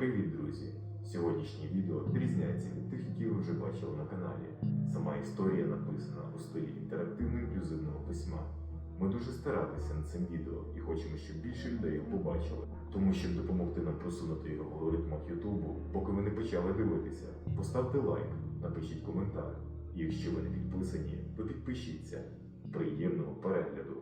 Привіт, друзі! Сьогоднішнє відео відрізняється від тих, які ви вже бачили на каналі. Сама історія написана у стилі інтерактивно-інклюзивного письма. Ми дуже старалися над цим відео і хочемо, щоб більше людей його побачили. Тому, щоб допомогти нам просунути його в алгоритмах Ютубу, поки ви не почали дивитися, поставте лайк, напишіть коментар. І якщо ви не підписані, то підпишіться. Приємного перегляду!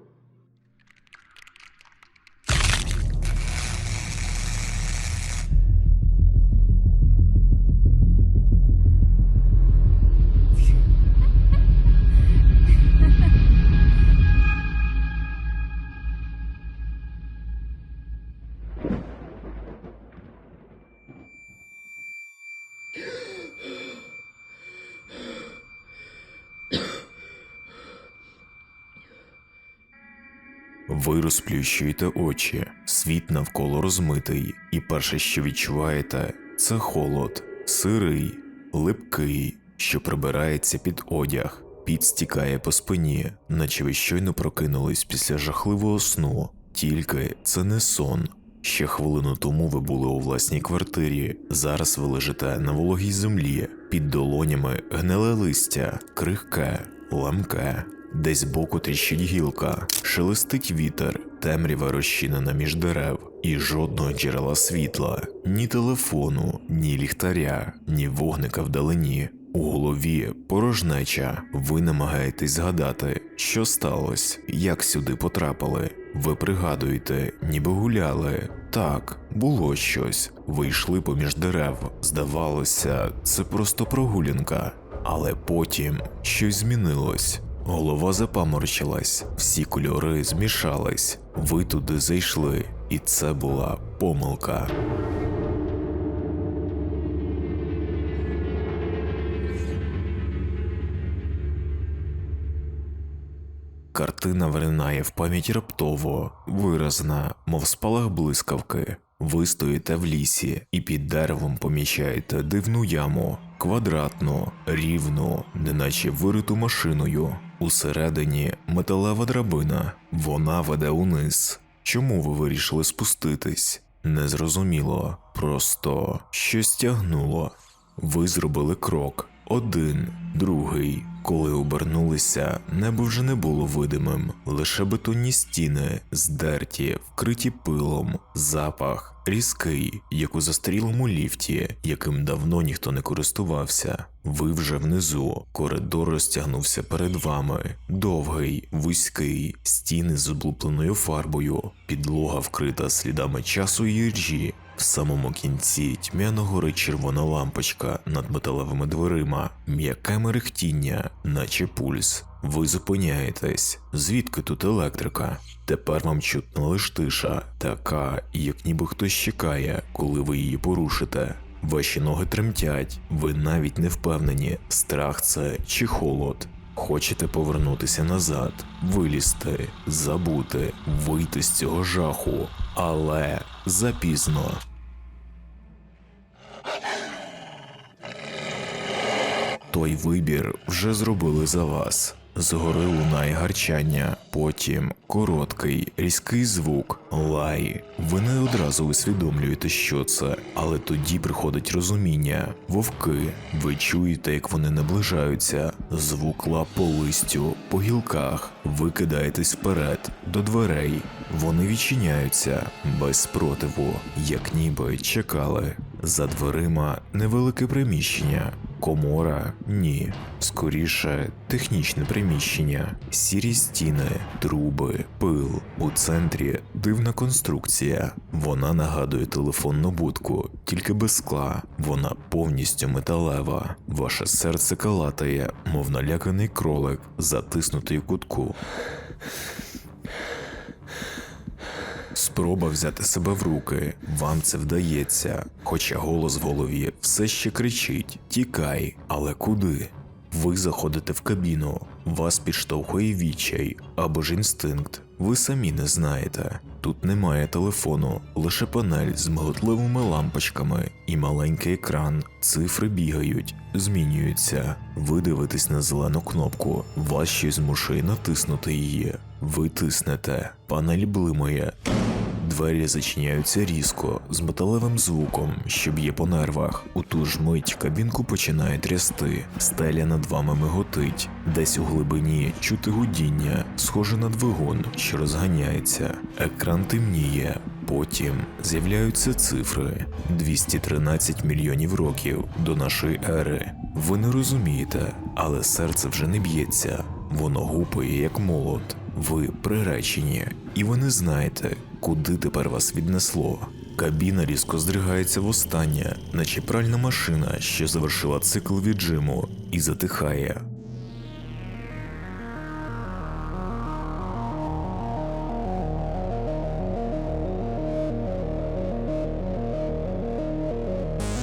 Ви розплющуєте очі, світ навколо розмитий, і перше, що відчуваєте, це холод, сирий, липкий, що прибирається під одяг, під стікає по спині, наче ви щойно прокинулись після жахливого сну. Тільки це не сон. Ще хвилину тому ви були у власній квартирі. Зараз ви лежите на вологій землі, під долонями гниле листя, крихке, ламке. Десь боку тріщить гілка, шелестить вітер, темрява розчинена між дерев, і жодного джерела світла, ні телефону, ні ліхтаря, ні вогника вдалині. У голові порожнеча. Ви намагаєтесь згадати, що сталося, як сюди потрапили. Ви пригадуєте, ніби гуляли. Так, було щось. Ви йшли поміж дерев. Здавалося, це просто прогулянка. Але потім щось змінилось. Голова запаморчилась, всі кольори змішались. Ви туди зайшли, і це була помилка. Картина виринає в пам'ять раптово, виразна, мов спалах блискавки. Ви стоїте в лісі і під деревом помічаєте дивну яму, квадратну, рівну, неначе вириту машиною. Усередині металева драбина, вона веде униз. Чому ви вирішили спуститись? Незрозуміло, просто щось тягнуло. Ви зробили крок, один, другий. Коли обернулися, небо вже не було видимим, лише бетонні стіни, здерті, вкриті пилом, запах, різкий, як у застарілому ліфті, яким давно ніхто не користувався. Ви вже внизу, коридор розтягнувся перед вами, довгий, вузький, стіни з облупленою фарбою, підлога вкрита слідами часу і ржі. В самому кінці тьмяно горить червона лампочка над металевими дверима, м'яке мерехтіння, наче пульс. Ви зупиняєтесь. Звідки тут електрика? Тепер вам чутна лиш тиша, така, як ніби хтось чекає, коли ви її порушите. Ваші ноги тремтять, ви навіть не впевнені, страх це чи холод. Хочете повернутися назад, вилізти, забути, вийти з цього жаху, але запізно. Той вибір вже зробили за вас. Згори лунає гарчання, потім короткий, різкий звук, лай. Ви не одразу усвідомлюєте, що це, але тоді приходить розуміння. Вовки, ви чуєте, як вони наближаються, звук лап по листю, по гілках. Ви кидаєтесь вперед, до дверей. Вони відчиняються без спротиву, як ніби чекали. За дверима невелике приміщення. Комора ні. Скоріше технічне приміщення, сірі стіни, труби, пил. У центрі дивна конструкція. Вона нагадує телефонну будку, тільки без скла. Вона повністю металева. Ваше серце калатає, мов наляканий кролик, затиснутий у кутку. Спроба взяти себе в руки, вам це вдається, хоча голос в голові все ще кричить: Тікай, але куди? Ви заходите в кабіну, вас підштовхує відчай або ж інстинкт. Ви самі не знаєте. Тут немає телефону, лише панель з миготливими лампочками і маленький екран. Цифри бігають, змінюються. Ви дивитесь на зелену кнопку, вас щось змушує натиснути її. Ви тиснете, панель блимає. Двері зачиняються різко, з металевим звуком, що б'є по нервах. У ту ж мить кабінку починає трясти, стеля над вами миготить, десь у глибині чути гудіння, схоже на двигун, що розганяється. Екран темніє. Потім з'являються цифри 213 мільйонів років до нашої ери. Ви не розумієте, але серце вже не б'ється. Воно гупає як молот. Ви приречені, і ви не знаєте, куди тепер вас віднесло. Кабіна різко здригається востаннє, наче пральна машина, що завершила цикл віджиму, і затихає.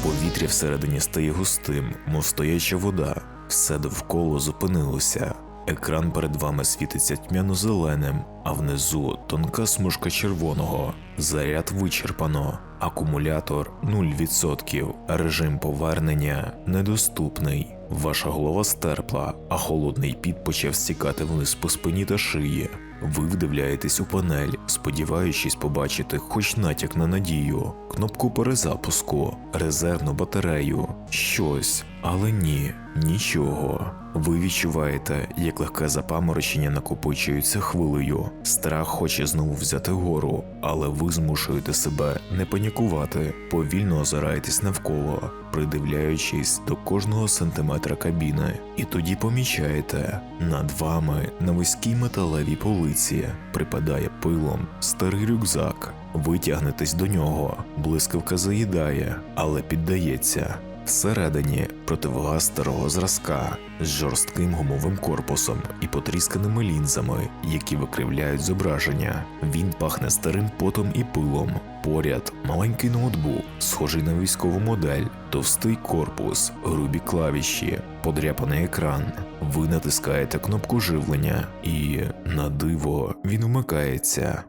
Повітря всередині стає густим, мов стояча вода. Все довкола зупинилося. Екран перед вами світиться тьмяно-зеленим, а внизу тонка смужка червоного. Заряд вичерпано, акумулятор 0%, режим повернення недоступний. Ваша голова стерпла, а холодний піт почав стікати вниз по спині та шиї. Ви вдивляєтесь у панель, сподіваючись побачити хоч натяк на надію, кнопку перезапуску, резервну батарею, щось, але ні, нічого. Ви відчуваєте, як легке запаморочення накопичується хвилею. Страх хоче знову взяти гору, але ви змушуєте себе не панікувати, повільно озираєтесь навколо, придивляючись до кожного сантиметра кабіни, і тоді помічаєте, над вами на вузькій металевій полиці припадає пилом старий рюкзак. Ви тягнетесь до нього, блискавка заїдає, але піддається. Всередині противогаз старого зразка з жорстким гумовим корпусом і потрісканими лінзами, які викривляють зображення. Він пахне старим потом і пилом. Поряд маленький ноутбук, схожий на військову модель, товстий корпус, грубі клавіші, подряпаний екран. Ви натискаєте кнопку живлення, і на диво він вмикається.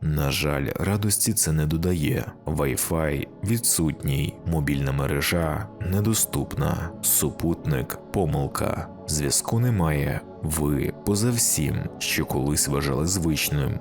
На жаль, радості це не додає. Wi-Fi відсутній, мобільна мережа недоступна, супутник помилка, зв'язку немає. Ви поза всім, що колись вважали звичним.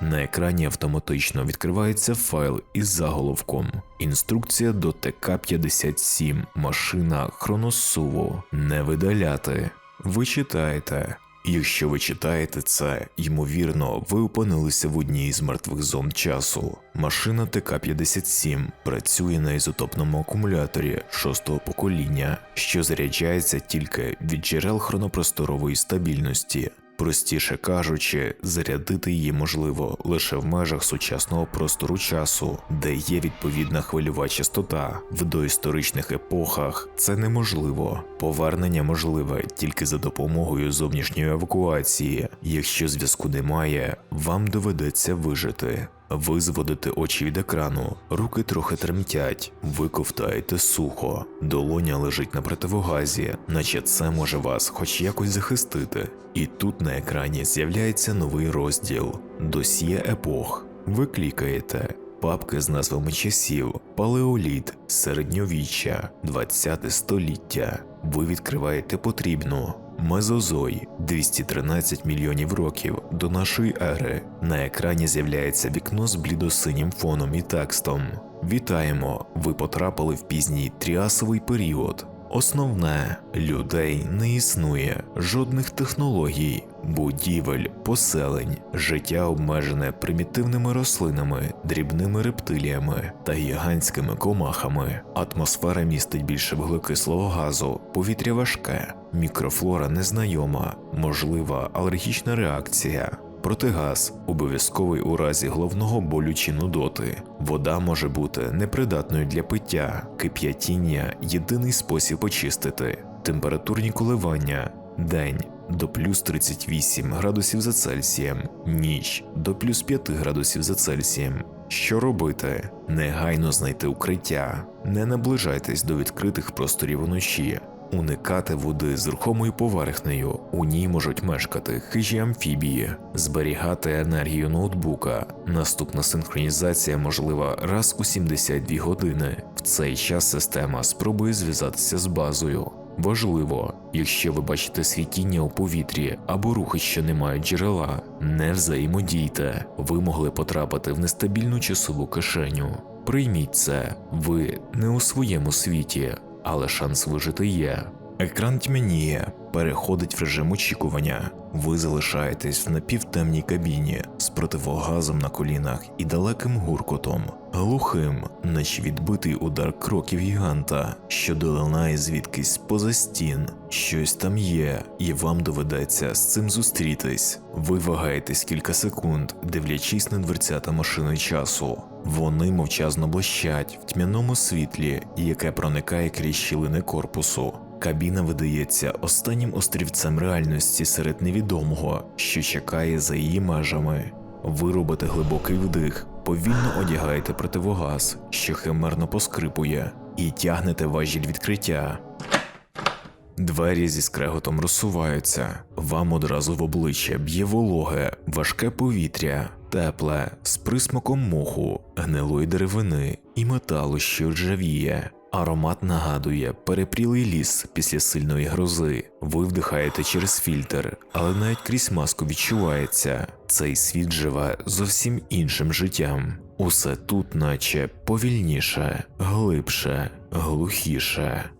На екрані автоматично відкривається файл із заголовком Інструкція до ТК-57 машина хроносуву не видаляти. Ви читаєте. Якщо ви читаєте це, ймовірно, ви опинилися в одній з мертвих зон часу. Машина ТК-57 працює на ізотопному акумуляторі шостого покоління, що заряджається тільки від джерел хронопросторової стабільності. Простіше кажучи, зарядити її можливо лише в межах сучасного простору часу, де є відповідна хвильова частота. В доісторичних епохах це неможливо. Повернення можливе тільки за допомогою зовнішньої евакуації. Якщо зв'язку немає, вам доведеться вижити. Ви зводите очі від екрану, руки трохи тремтять, ви ковтаєте сухо, долоня лежить на противогазі, наче це може вас хоч якось захистити. І тут на екрані з'являється новий розділ досьє епох. Ви клікаєте. Папки з назвами часів, палеоліт, середньовіччя, 20 століття. Ви відкриваєте потрібну Мезозой 213 мільйонів років до нашої ери. На екрані з'являється вікно з блідосинім фоном і текстом. Вітаємо! Ви потрапили в пізній тріасовий період. Основне людей не існує, жодних технологій, будівель, поселень, життя обмежене примітивними рослинами, дрібними рептиліями та гігантськими комахами. Атмосфера містить більше вуглекислого газу, повітря важке, мікрофлора незнайома, можлива алергічна реакція. Протигаз обов'язковий у разі головного болю чи нудоти. Вода може бути непридатною для пиття, кип'ятіння єдиний спосіб очистити, температурні коливання, день до плюс 38 градусів за Цельсієм, ніч до плюс 5 градусів за Цельсієм. Що робити? Негайно знайти укриття, не наближайтесь до відкритих просторів уночі. Уникати води з рухомою поверхнею, у ній можуть мешкати хижі амфібії, зберігати енергію ноутбука. Наступна синхронізація можлива раз у 72 години. В цей час система спробує зв'язатися з базою. Важливо, якщо ви бачите світіння у повітрі або рухи, що не мають джерела, не взаємодійте. Ви могли потрапити в нестабільну часову кишеню. Прийміть це, ви не у своєму світі, але шанс вижити є. Екран тьмяніє, переходить в режим очікування. Ви залишаєтесь в напівтемній кабіні з противогазом на колінах і далеким гуркотом, глухим, наче відбитий удар кроків гіганта, що долинає звідкись поза стін. Щось там є, і вам доведеться з цим зустрітись. Ви вагаєтесь кілька секунд, дивлячись на дверцята машини часу. Вони мовчазно блищать в тьмяному світлі, яке проникає крізь щілини корпусу. Кабіна видається останнім острівцем реальності серед невідомого, що чекає за її межами. Ви робите глибокий вдих, повільно одягаєте противогаз, що химерно поскрипує, і тягнете важіль відкриття. Двері зі скреготом розсуваються, вам одразу в обличчя б'є вологе, важке повітря, тепле, з присмаком моху, гнилої деревини і металу, що ржавіє. Аромат нагадує перепрілий ліс після сильної грози. Ви вдихаєте через фільтр, але навіть крізь маску відчувається, цей світ живе зовсім іншим життям. Усе тут, наче повільніше, глибше, глухіше.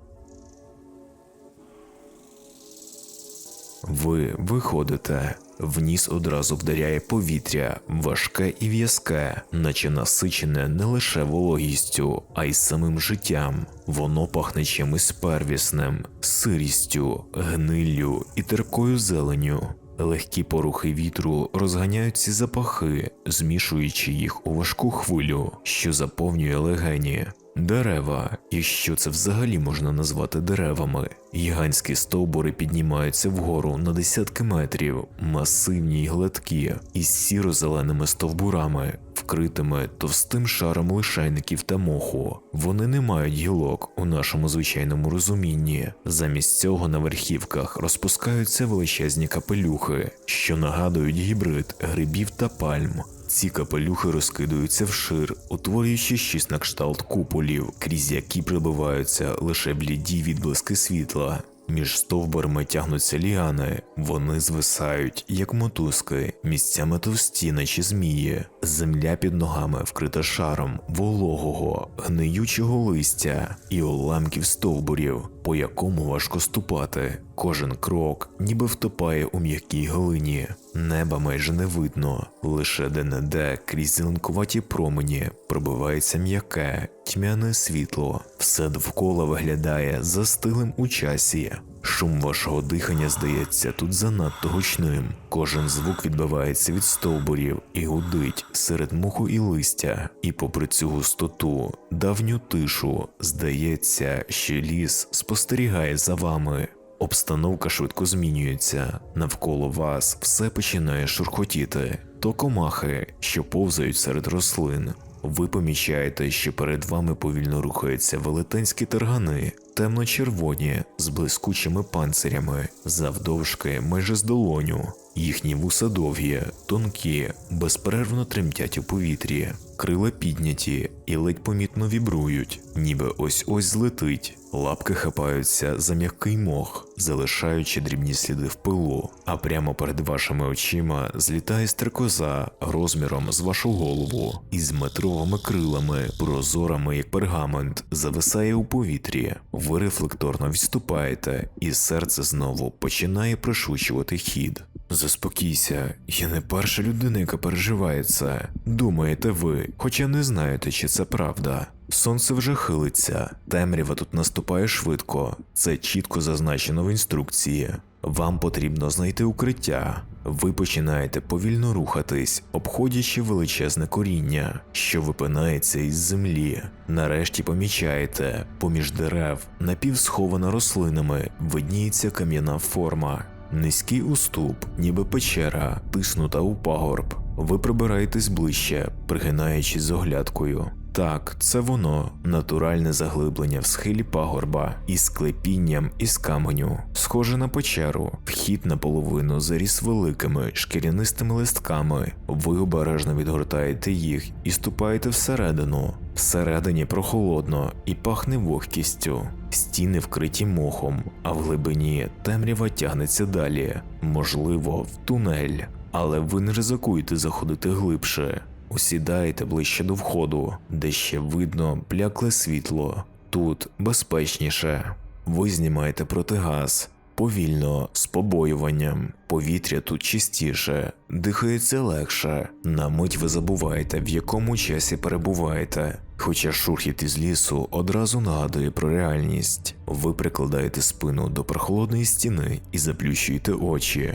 Ви виходите. В ніс одразу вдаряє повітря, важке і в'язке, наче насичене не лише вологістю, а й самим життям. Воно пахне чимось первісним, сирістю, гниллю і теркою зеленю. Легкі порухи вітру розганяють ці запахи, змішуючи їх у важку хвилю, що заповнює легені. Дерева, і що це взагалі можна назвати деревами. Гігантські стовбури піднімаються вгору на десятки метрів, масивні й гладкі, із сіро-зеленими стовбурами, вкритими товстим шаром лишайників та моху. Вони не мають гілок у нашому звичайному розумінні. Замість цього на верхівках розпускаються величезні капелюхи, що нагадують гібрид грибів та пальм. Ці капелюхи розкидаються вшир, утворюючи щось на кшталт куполів, крізь які прибиваються лише бліді відблиски світла. Між стовбурами тягнуться ліани, вони звисають, як мотузки, місцями товсті, наче змії. Земля під ногами вкрита шаром вологого, гниючого листя і уламків стовбурів, по якому важко ступати. Кожен крок ніби втопає у м'якій глині. Неба майже не видно, лише де-не-де крізь зеленкуваті промені пробивається м'яке, тьмяне світло. Все довкола виглядає застилим у часі. Шум вашого дихання здається тут занадто гучним. Кожен звук відбивається від стовбурів і гудить серед муху і листя. І попри цю густоту, давню тишу, здається, що ліс спостерігає за вами. Обстановка швидко змінюється, навколо вас все починає шурхотіти, то комахи, що повзають серед рослин. Ви помічаєте, що перед вами повільно рухаються велетенські таргани, темно-червоні, з блискучими панцирями, завдовжки майже з долоню. Їхні вуса довгі, тонкі, безперервно тремтять у повітрі, крила підняті і ледь помітно вібрують, ніби ось-ось злетить. Лапки хапаються за м'який мох, залишаючи дрібні сліди в пилу, а прямо перед вашими очима злітає стрекоза розміром з вашу голову і з метровими крилами, прозорами як пергамент, зависає у повітрі. Ви рефлекторно відступаєте, і серце знову починає пришвидшувати хід. Заспокійся, я не перша людина, яка переживає це. Думаєте ви, хоча не знаєте, чи це правда. Сонце вже хилиться, темрява тут наступає швидко, це чітко зазначено в інструкції. Вам потрібно знайти укриття. Ви починаєте повільно рухатись, обходячи величезне коріння, що випинається із землі. Нарешті помічаєте, поміж дерев, напівсхована рослинами, видніється кам'яна форма. Низький уступ, ніби печера, тиснута у пагорб. Ви прибираєтесь ближче, пригинаючись з оглядкою. Так, це воно, натуральне заглиблення в схилі пагорба із клепінням із каменю, схоже на печеру, вхід наполовину заріс великими шкірянистими листками. Ви обережно відгортаєте їх і ступаєте всередину. Всередині прохолодно і пахне вогкістю. Стіни вкриті мохом, а в глибині темрява тягнеться далі, можливо, в тунель. Але ви не ризикуєте заходити глибше. Усідаєте ближче до входу, де ще видно блякле світло. Тут безпечніше. Ви знімаєте протигаз. Повільно, з побоюванням, повітря тут чистіше, дихається легше. На мить ви забуваєте, в якому часі перебуваєте. Хоча шурхіт із лісу одразу нагадує про реальність. Ви прикладаєте спину до прохолодної стіни і заплющуєте очі.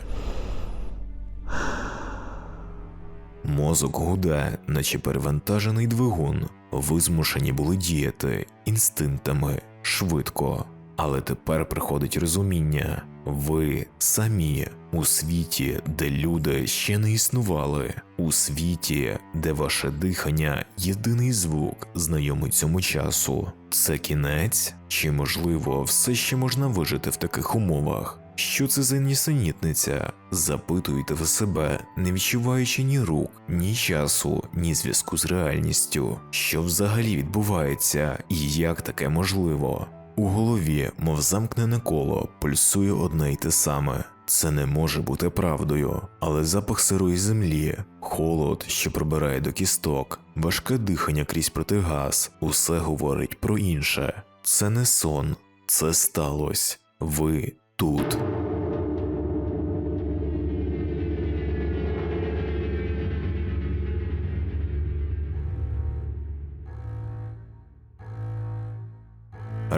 Мозок гуде, наче перевантажений двигун. Ви змушені були діяти інстинктами швидко. Але тепер приходить розуміння. Ви самі у світі, де люди ще не існували, у світі, де ваше дихання єдиний звук, знайомий цьому часу. Це кінець? Чи можливо все ще можна вижити в таких умовах? Що це за нісенітниця? Запитуєте ви себе, не відчуваючи ні рук, ні часу, ні зв'язку з реальністю. Що взагалі відбувається і як таке можливо? У голові, мов замкнене коло, пульсує одне й те саме. Це не може бути правдою, але запах сирої землі, холод, що пробирає до кісток, важке дихання крізь протигаз, усе говорить про інше. Це не сон, це сталося. Ви тут.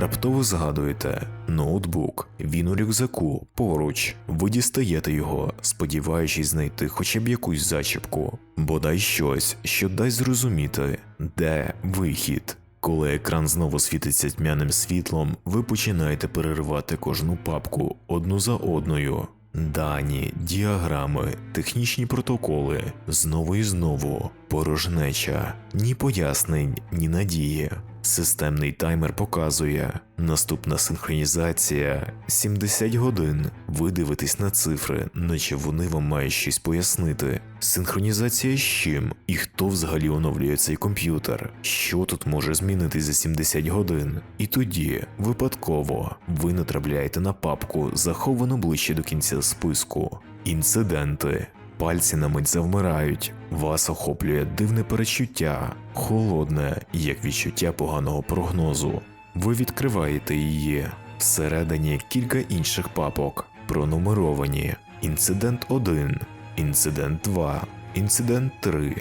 Раптово згадуєте ноутбук, він у рюкзаку поруч. Ви дістаєте його, сподіваючись знайти хоча б якусь зачіпку, бодай щось, що дасть зрозуміти, де вихід. Коли екран знову світиться тьмяним світлом, ви починаєте переривати кожну папку одну за одною. Дані, діаграми, технічні протоколи, знову і знову, порожнеча, ні пояснень, ні надії. Системний таймер показує наступна синхронізація 70 годин. Ви дивитесь на цифри, наче вони вам мають щось пояснити. Синхронізація з чим? І хто взагалі оновлює цей комп'ютер? Що тут може змінити за 70 годин? І тоді, випадково, ви натрапляєте на папку, заховану ближче до кінця списку. Інциденти. Пальці на мить завмирають, вас охоплює дивне перечуття, холодне, як відчуття поганого прогнозу. Ви відкриваєте її. Всередині кілька інших папок, пронумеровані. Інцидент 1, інцидент 2, інцидент 3.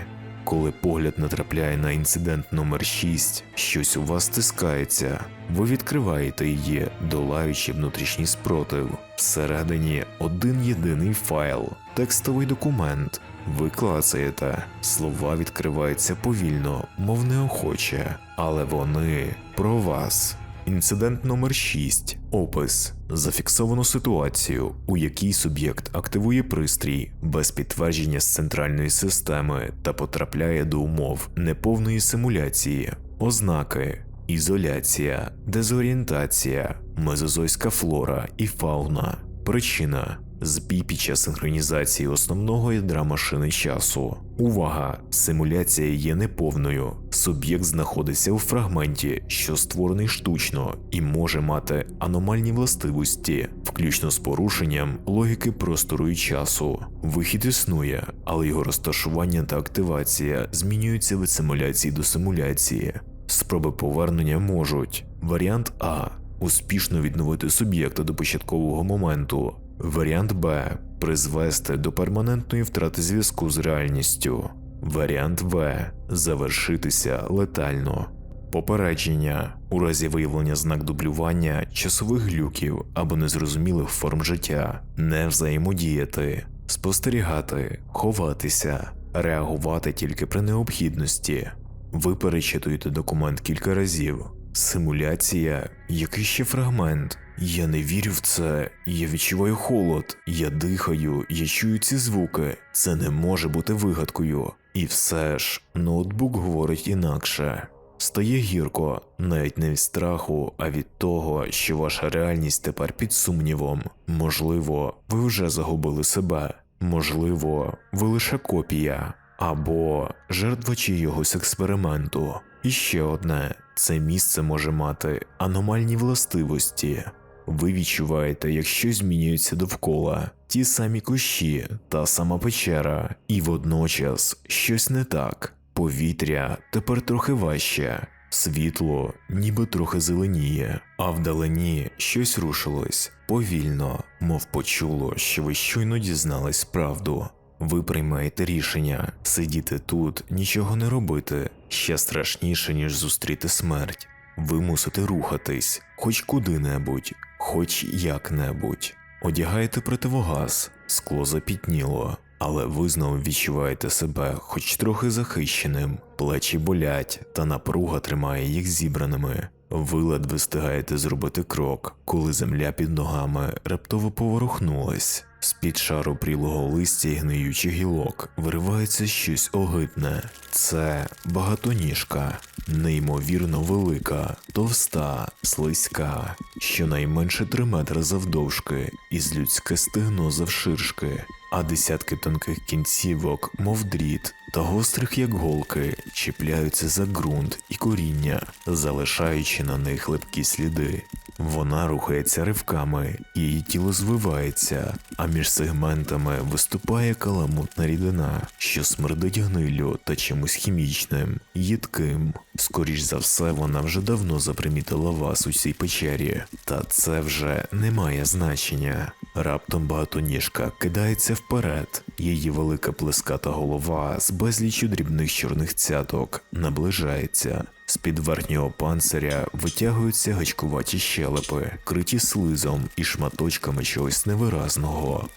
Коли погляд натрапляє на інцидент номер 6, щось у вас стискається. Ви відкриваєте її, долаючи внутрішній спротив. Всередині один єдиний файл, текстовий документ. Ви клацаєте, слова відкриваються повільно, мов неохоче, але вони про вас. Інцидент номер 6. Опис. Зафіксовано ситуацію, у якій суб'єкт активує пристрій без підтвердження з центральної системи та потрапляє до умов неповної симуляції, ознаки, ізоляція, дезорієнтація, мезозойська флора і фауна. Причина збій під час синхронізації основного ядра машини часу. Увага! Симуляція є неповною. Суб'єкт знаходиться у фрагменті, що створений штучно, і може мати аномальні властивості, включно з порушенням логіки простору і часу. Вихід існує, але його розташування та активація змінюються від симуляції до симуляції. Спроби повернення можуть. Варіант А. Успішно відновити суб'єкта до початкового моменту. Варіант Б. Призвести до перманентної втрати зв'язку з реальністю. Варіант В. Завершитися летально. Попередження у разі виявлення знак дублювання, часових глюків або незрозумілих форм життя, не взаємодіяти, спостерігати, ховатися, реагувати тільки при необхідності. Ви перечитуєте документ кілька разів. Симуляція, який ще фрагмент. Я не вірю в це. Я відчуваю холод, я дихаю, я чую ці звуки. Це не може бути вигадкою. І все ж, ноутбук говорить інакше. Стає гірко, навіть не від страху, а від того, що ваша реальність тепер під сумнівом. Можливо, ви вже загубили себе, можливо, ви лише копія, або жертва чийогось експерименту. І ще одне: це місце може мати аномальні властивості. Ви відчуваєте, як щось змінюється довкола, ті самі кущі, та сама печера, і водночас щось не так. Повітря тепер трохи важче, світло ніби трохи зеленіє, а вдалині щось рушилось. Повільно, мов почуло, що ви щойно дізнались правду. Ви приймаєте рішення. Сидіти тут, нічого не робити. Ще страшніше, ніж зустріти смерть. Ви мусите рухатись, хоч куди-небудь, хоч як-небудь. Одягаєте противогаз, скло запітніло, але ви знову відчуваєте себе хоч трохи захищеним, плечі болять, та напруга тримає їх зібраними. Ви ледве встигаєте зробити крок, коли земля під ногами раптово поворухнулась. З-під шару прілого листя і гниючих гілок виривається щось огидне. Це багатоніжка, неймовірно велика, товста, слизька, щонайменше три метри завдовжки, із людське стегно завширшки, а десятки тонких кінцівок, мов дріт, та гострих, як голки, чіпляються за ґрунт і коріння, залишаючи на них липкі сліди. Вона рухається ривками, її тіло звивається, а між сегментами виступає каламутна рідина, що смердить гнилю та чимось хімічним, їдким. Скоріш за все, вона вже давно запримітила вас у цій печері, та це вже не має значення. Раптом багатоніжка кидається вперед, її велика плеската голова з безліччю дрібних чорних цяток наближається. З-під верхнього панциря витягуються гачкуваті щелепи, криті слизом і шматочками чогось невиразного.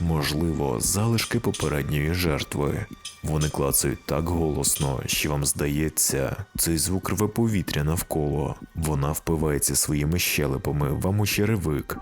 Можливо, залишки попередньої жертви. Вони клацають так голосно, що вам здається, цей звук рве повітря навколо. Вона впивається своїми щелепами вам у черевик.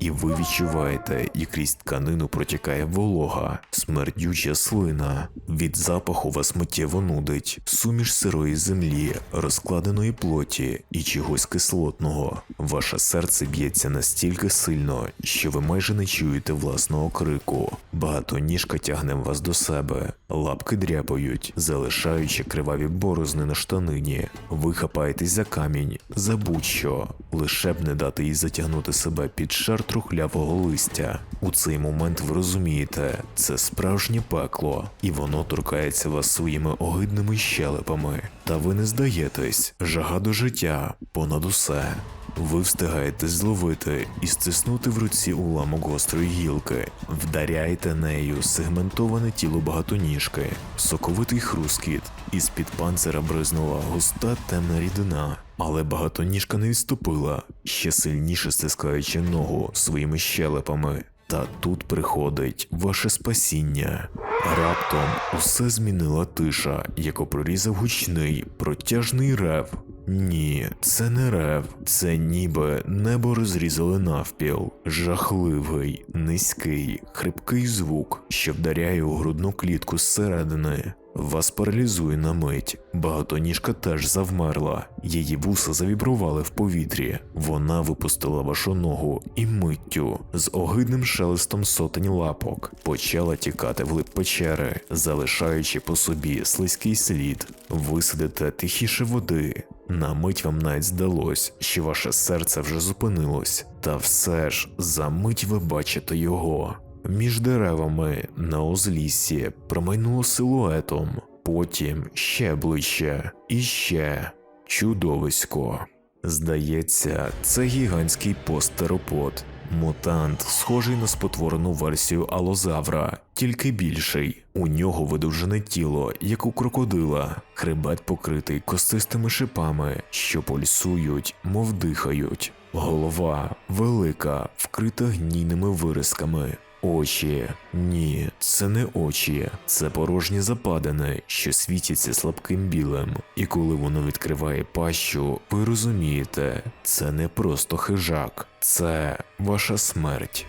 І ви відчуваєте, як крізь тканину протікає волога, смердюча слина. Від запаху вас миттєво нудить, суміш сирої землі, розкладеної плоті і чогось кислотного. Ваше серце б'ється настільки сильно, що ви майже не чуєте власного крику. Багатоніжка тягне вас до себе, лапки дряпають, залишаючи криваві борозни на штанині. Ви хапаєтесь за камінь, за будь-що, лише б не дати їй затягнути себе під шар трухлявого листя. У цей момент ви розумієте, це справжнє пекло, і воно торкається вас своїми огидними щелепами. Та ви не здаєтесь, жага до життя понад усе. Ви встигаєте зловити і стиснути в руці уламок гострої гілки, вдаряєте нею сегментоване тіло багатоніжки, соковитий хрускіт, і з-під панцира бризнула густа темна рідина. Але багатоніжка не відступила, ще сильніше стискаючи ногу своїми щелепами. Та тут приходить ваше спасіння. Раптом усе змінила тиша, яку прорізав гучний, протяжний рев. Ні, це не рев, це ніби небо розрізали навпіл. Жахливий, низький, хрипкий звук, що вдаряє у грудну клітку зсередини. Вас паралізує на мить. Багатоніжка теж завмерла. Її вуса завібрували в повітрі. Вона випустила вашу ногу і миттю з огидним шелестом сотень лапок почала тікати вглиб печери, залишаючи по собі слизький слід. Ви сидите тихіше води. На мить вам навіть здалось, що ваше серце вже зупинилось, та все ж за мить ви бачите його. Між деревами на узліссі промайнуло силуетом, потім ще ближче і ще чудовисько. Здається, це гігантський постеропод, мутант, схожий на спотворену версію алозавра, тільки більший. У нього видовжене тіло, як у крокодила, хребет покритий костистими шипами, що пульсують, мов дихають. Голова велика, вкрита гнійними виразками. Очі. Ні, це не очі, це порожні западини, що світяться слабким білим. І коли воно відкриває пащу, ви розумієте, це не просто хижак, це ваша смерть.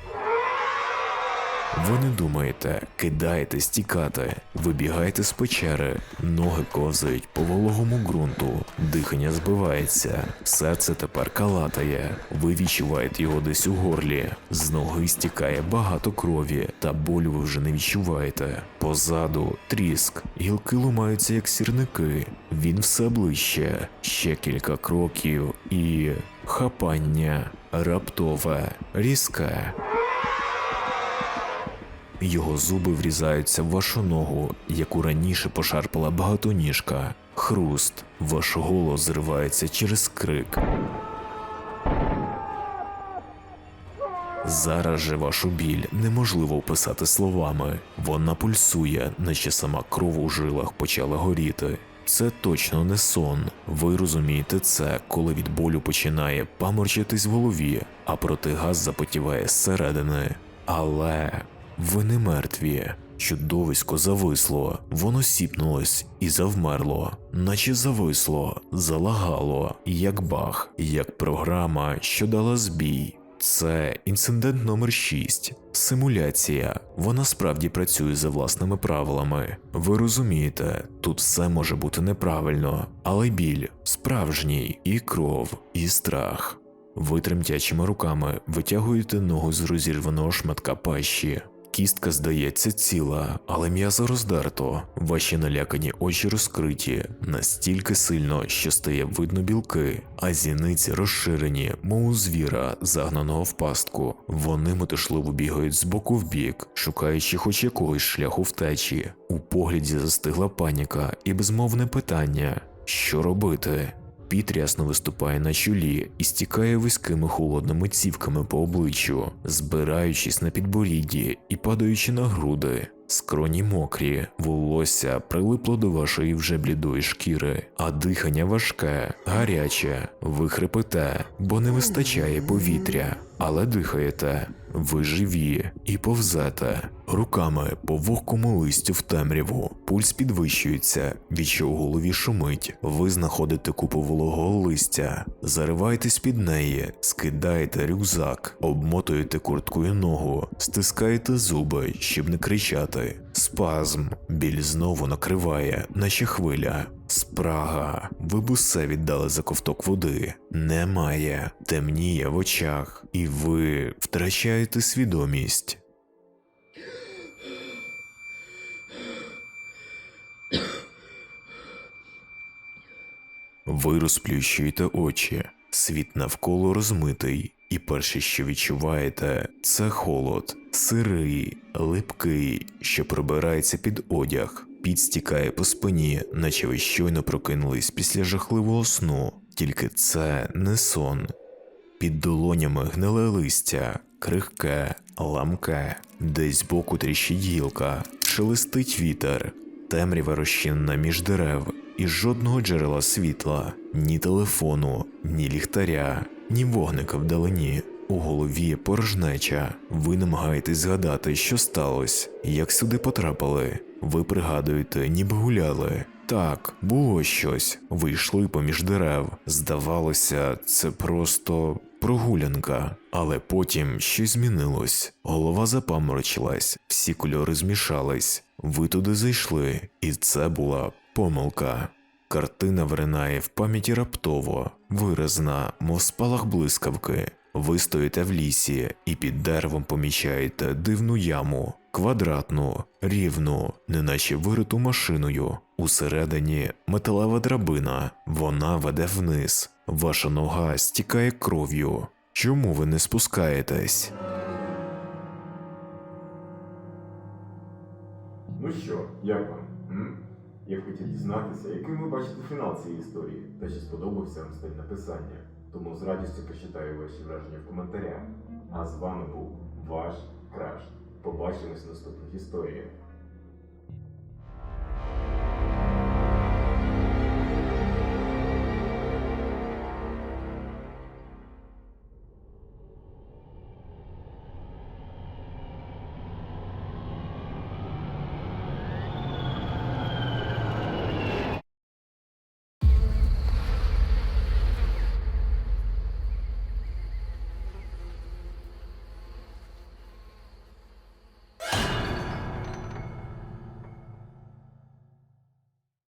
Ви не думаєте, кидаєтесь тікати, вибігаєте з печери, ноги ковзають по вологому ґрунту, дихання збивається, серце тепер калатає, ви відчуваєте його десь у горлі, з ноги стікає багато крові, та болю ви вже не відчуваєте. Позаду тріск, гілки лумаються як сірники, він все ближче, ще кілька кроків і хапання раптове, різке. Його зуби врізаються в вашу ногу, яку раніше пошарпала багатоніжка. Хруст, ваш голос зривається через крик. Зараз же вашу біль неможливо описати словами. Вона пульсує, наче сама кров у жилах почала горіти. Це точно не сон. Ви розумієте це, коли від болю починає паморчитись в голові, а протигаз запотіває зсередини. Але ви не мертві. Чудовисько зависло, воно сіпнулось і завмерло, наче зависло, залагало, як баг, як програма, що дала збій. Це інцидент номер 6. Симуляція. Вона справді працює за власними правилами. Ви розумієте, тут все може бути неправильно, але біль справжній, і кров, і страх. Ви тремтячими руками витягуєте ногу з розірваного шматка пащі. Кістка здається ціла, але м'язо роздерто. Ваші налякані очі розкриті настільки сильно, що стає видно білки, а зіниці розширені, мов у звіра, загнаного в пастку. Вони метушливо бігають з боку в бік, шукаючи хоч якогось шляху втечі. У погляді застигла паніка і безмовне питання: що робити? Піт рясно виступає на чолі і стікає вузькими холодними цівками по обличчю, збираючись на підборідді і падаючи на груди. Скроні мокрі, волосся прилипло до вашої вже блідої шкіри, а дихання важке, гаряче. Ви хрипите, бо не вистачає повітря, але дихаєте. Ви живі і повзете руками по вогкому листю в темряву. Пульс підвищується, від у голові шумить. Ви знаходите купу вологого листя, зариваєтесь під неї, скидаєте рюкзак, обмотуєте курткою ногу, стискаєте зуби, щоб не кричати. Спазм, біль знову накриває, наче хвиля. Спрага, ви б усе віддали за ковток води. Немає, темніє в очах, і ви втрачаєте свідомість. Ви розплющуєте очі, світ навколо розмитий, і перше, що відчуваєте, це холод, сирий, липкий, що пробирається під одяг, підстікає по спині, наче ви щойно прокинулись після жахливого сну. Тільки це не сон. Під долонями гниле листя, крихке, ламке, десь збоку тріщить гілка, шелестить вітер, темрява розчинена між дерев, і жодного джерела світла, ні телефону, ні ліхтаря, ні вогника вдалині. У голові порожнеча. Ви намагаєтесь згадати, що сталося, як сюди потрапили. Ви пригадуєте, ніби гуляли. Так, було щось. Ви йшли поміж дерев. Здавалося, це просто прогулянка. Але потім щось змінилось. Голова запаморочилась, всі кольори змішались. Ви туди зайшли, і це була помилка. Картина вринає в пам'яті раптово, виразна, мов спалах блискавки. Ви стоїте в лісі і під деревом помічаєте дивну яму, квадратну, рівну, неначе вириту машиною. Усередині металева драбина, вона веде вниз. Ваша нога стікає кров'ю. Чому ви не спускаєтесь? Ну що, як вам? Я хотів дізнатися, яким ви бачите фінал цієї історії, та чи сподобався вам стиль написання. Тому з радістю прочитаю ваші враження в коментарях. А з вами був ваш Краш. Побачимось в наступних історіях.